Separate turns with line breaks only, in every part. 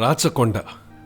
రాచకొండ.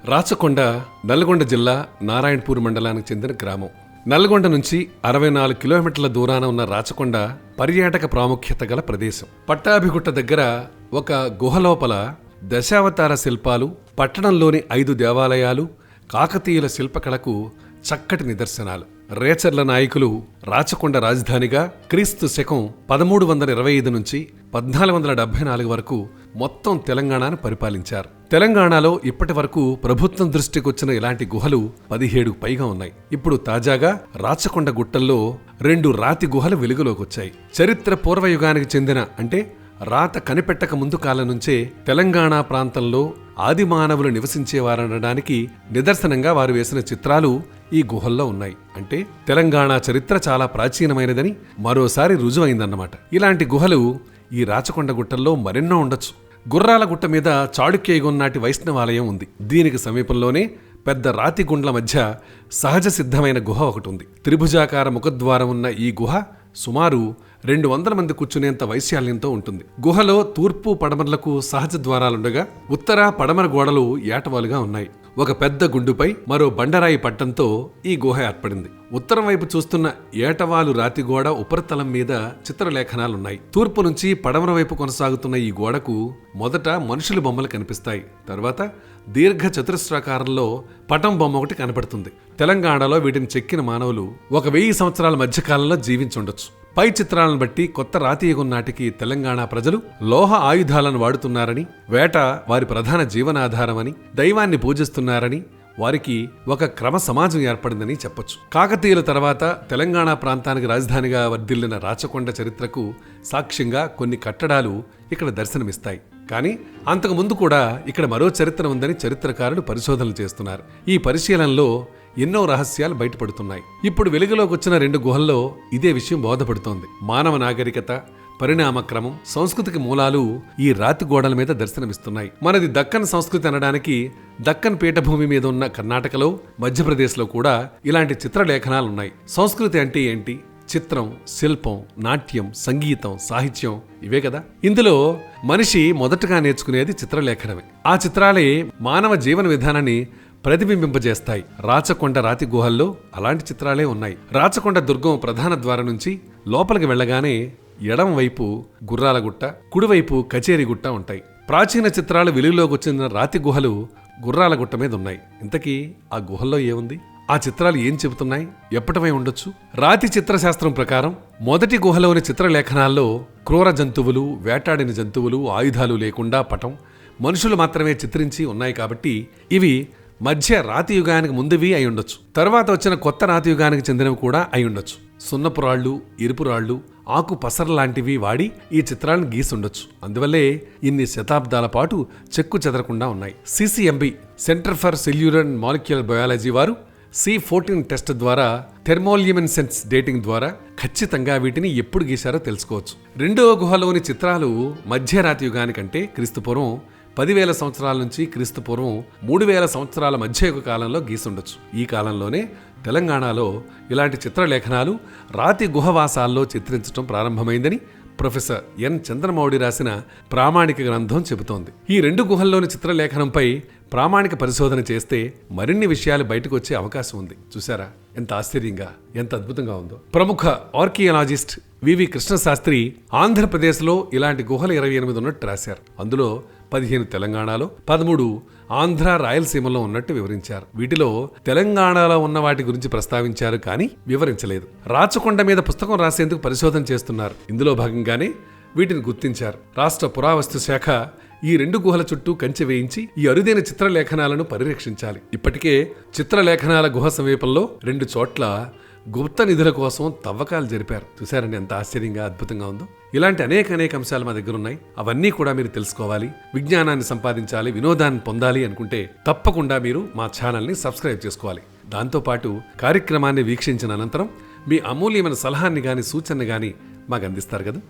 రాచకొండ నల్గొండ జిల్లా నారాయణపూర్ మండలానికి చెందిన గ్రామం. నల్గొండ నుంచి అరవై నాలుగు కిలోమీటర్ల దూరాన ఉన్న రాచకొండ పర్యాటక ప్రాముఖ్యత గల ప్రదేశం. పట్టాభిగుట్ట దగ్గర ఒక గుహ లోపల దశావతార శిల్పాలు పట్టణంలోని ఐదు దేవాలయాలు కాకతీయుల శిల్పకళకు చక్కటి నిదర్శనాలు. రేచర్ల నాయకులు రాచకొండ రాజధానిగా క్రీస్తు శకం పదమూడు వందల ఇరవై ఐదు నుంచి పద్నాలుగు వందల డెబ్బై నాలుగు వరకు మొత్తం తెలంగాణను పరిపాలించారు. తెలంగాణలో ఇప్పటి వరకు ప్రభుత్వం దృష్టికి వచ్చిన ఇలాంటి గుహలు పదిహేడు పైగా ఉన్నాయి. ఇప్పుడు తాజాగా రాచకొండ గుట్టల్లో రెండు రాతి గుహలు వెలుగులోకి వచ్చాయి చరిత్ర పూర్వయుగానికి చెందిన అంటే రాత కనిపెట్టక ముందు కాలం నుంచే తెలంగాణ ప్రాంతంలో ఆది మానవులు నివసించేవారనడానికి నిదర్శనంగా వారు వేసిన చిత్రాలు ఈ గుహల్లో ఉన్నాయి. అంటే తెలంగాణ చరిత్ర చాలా ప్రాచీనమైనదని మరోసారి రుజువైందన్నమాట. ఇలాంటి గుహలు ఈ రాచకొండ గుట్టల్లో మరెన్నో ఉండొచ్చు. గుర్రాల గుట్ట మీద చాళుక్యయుగం నాటి వైష్ణవాలయం ఉంది. దీనికి సమీపంలోనే పెద్ద రాతి గుండ్ల మధ్య సహజ సిద్ధమైన గుహ ఒకటి ఉంది త్రిభుజాకార ముఖద్వారం ఉన్న ఈ గుహ సుమారు రెండు వందల మంది కూర్చునేంత వైశాల్యంతో ఉంటుంది. గుహలో తూర్పు పడమరలకు సహజ ద్వారాలుండగా ఉత్తర పడమర గోడలు ఏటవాలుగా ఉన్నాయి. ఒక పెద్ద గుండుపై మరో బండరాయి పట్టంతో ఈ గుహ ఏర్పడింది. ఉత్తరం వైపు చూస్తున్న ఏటవాలు రాతి గోడ ఉపరితలం మీద చిత్రలేఖనాలున్నాయి. తూర్పు నుంచి పడమర వైపు కొనసాగుతున్న ఈ గోడకు మొదట మనుషుల బొమ్మలు కనిపిస్తాయి. తర్వాత దీర్ఘ చతురస్రాకారంలో పటం బొమ్మ ఒకటి కనపడుతుంది. తెలంగాణలో వీటిని చెక్కిన మానవులు ఒక వెయ్యి సంవత్సరాల మధ్యకాలంలో జీవించుండొచ్చు. పై చిత్రాలను బట్టి కొత్త రాతీయుగం నాటికి తెలంగాణ ప్రజలు లోహ ఆయుధాలను వాడుతున్నారని వేట వారి ప్రధాన జీవనాధారమని దైవాన్ని పూజిస్తున్నారని వారికి ఒక క్రమ సమాజం ఏర్పడిందని చెప్పొచ్చు. కాకతీయుల తర్వాత తెలంగాణ ప్రాంతానికి రాజధానిగా వర్ధిల్లిన రాచకొండ చరిత్రకు సాక్ష్యంగా కొన్ని కట్టడాలు ఇక్కడ దర్శనమిస్తాయి. కానీ అంతకు ముందు కూడా ఇక్కడ మరో చరిత్ర ఉందని చరిత్రకారులు పరిశోధనలు చేస్తున్నారు. ఈ పరిశీలనలో ఎన్నో రహస్యాలు బయటపడుతున్నాయి. ఇప్పుడు వెలుగులోకి వచ్చిన రెండు గుహల్లో ఇదే విషయం బోధపడుతోంది. మానవ నాగరికత పరిణామక్రమం సంస్కృతికి మూలాలు ఈ రాతి గోడల మీద దర్శనమిస్తున్నాయి. మనది దక్కన్ సంస్కృతి అనడానికి దక్కన్ పీఠభూమి మీద ఉన్న కర్ణాటకలో మధ్యప్రదేశ్లో కూడా ఇలాంటి చిత్రలేఖనాలు ఉన్నాయి సంస్కృతి అంటే ఏంటి? చిత్రం శిల్పం నాట్యం సంగీతం సాహిత్యం ఇవే కదా? ఇందులో మనిషి మొదటగా నేర్చుకునేది చిత్రలేఖనమే. ఆ చిత్రాలే మానవ జీవన విధానాన్ని ప్రతిబింబింపజేస్తాయి. రాచకొండ రాతి గుహల్లో అలాంటి చిత్రాలే ఉన్నాయి. రాచకొండ దుర్గం ప్రధాన ద్వారం నుంచి లోపలికి వెళ్ళగానే ఎడం వైపు గుర్రాల గుట్ట కుడివైపు కచేరి గుట్ట ఉంటాయి. ప్రాచీన చిత్రాలు వెలుగులోకి వచ్చిన రాతి గుహలు గుర్రాల గుట్ట మీద ఉన్నాయి. ఇంతకీ ఆ గుహల్లో ఏముంది? ఆ చిత్రాలు ఏం చెబుతున్నాయి? ఎప్పటివై ఉండొచ్చు? రాతి చిత్రశాస్త్రం ప్రకారం మొదటి గుహలోని చిత్రలేఖనాల్లో క్రూర జంతువులు వేటాడిన జంతువులు ఆయుధాలు లేకుండా పటం మనుషులు మాత్రమే చిత్రించి ఉన్నాయి కాబట్టి ఇవి మధ్య రాతి యుగానికి ముందువి అయి ఉండొచ్చు. తర్వాత వచ్చిన కొత్త రాతి యుగానికి చెందినవి కూడా అయి ఉండొచ్చు. సున్నపు రాళ్ళు ఎరుపు రాళ్ళు ఆకు పసర లాంటివి వాడి ఈ చిత్రాలను గీసుండొచ్చు. అందువల్లే ఇన్ని శతాబ్దాల పాటు చెక్కు చెదరకుండా ఉన్నాయి. CCMB centre for cellular and molecular biology వారు సి ఫోర్టీన్ టెస్ట్ ద్వారా థెర్మోల్యూమిన్సెన్స్ డేటింగ్ ద్వారా ఖచ్చితంగా వీటిని ఎప్పుడు గీశారో తెలుసుకోవచ్చు. రెండవ గుహలోని చిత్రాలు మధ్యరాతి యుగానికంటే క్రీస్తుపూర్వం పదివేల సంవత్సరాల నుంచి క్రీస్తు పూర్వం మూడు వేల సంవత్సరాల మధ్య యుగ కాలంలో గీసుండొచ్చు. ఈ కాలంలోనే తెలంగాణలో ఇలాంటి చిత్రలేఖనాలు రాతి గుహవాసాల్లో చిత్రించడం ప్రారంభమైందని ప్రొఫెసర్ ఎన్ చంద్రమౌళి రాసిన ప్రామాణిక గ్రంథం చెబుతోంది. ఈ రెండు గుహల్లోని చిత్రలేఖనంపై ప్రామాణిక పరిశోధన చేస్తే మరిన్ని విషయాలు బయటకు వచ్చే అవకాశం ఉంది. చూసారా ఎంత ఆశ్చర్యంగా ఎంత అద్భుతంగా ఉందో. ప్రముఖ ఆర్కియాలజిస్ట్ వివి కృష్ణశాస్త్రి ఆంధ్రప్రదేశ్లో ఇలాంటి గుహలు ఇరవై ఎనిమిది ఉన్నట్టు రాశారు. అందులో పదిహేను తెలంగాణలో పదమూడు ఆంధ్ర రాయలసీమలో ఉన్నట్టు వివరించారు. వీటిలో తెలంగాణలో ఉన్న వాటి గురించి ప్రస్తావించారు కానీ వివరించలేదు. రాచకొండ మీద పుస్తకం రాసేందుకు పరిశోధన చేస్తున్నారు. ఇందులో భాగంగానే వీటిని గుర్తించారు. రాష్ట్ర పురావస్తు శాఖ ఈ రెండు గుహల చుట్టూ కంచె వేయించి ఈ అరుదైన చిత్రలేఖనాలను పరిరక్షించాలి. ఇప్పటికే చిత్రలేఖనాల గుహ సమీపంలో రెండు చోట్ల గుప్త నిధుల కోసం తవ్వకాలు జరిపారు. చూసారండి ఎంత ఆశ్చర్యంగా అద్భుతంగా ఉందో. ఇలాంటి అనేక అనేక అంశాలు మా దగ్గర ఉన్నాయి. అవన్నీ కూడా మీరు తెలుసుకోవాలి విజ్ఞానాన్ని సంపాదించాలి వినోదాన్ని పొందాలి అనుకుంటే తప్పకుండా మీరు మా ఛానల్ని సబ్స్క్రైబ్ చేసుకోవాలి. దాంతోపాటు కార్యక్రమాన్ని వీక్షించిన అనంతరం మీ అమూల్యమైన సలహాన్ని కానీ సూచనని కానీ మాకు అందిస్తారు కదా.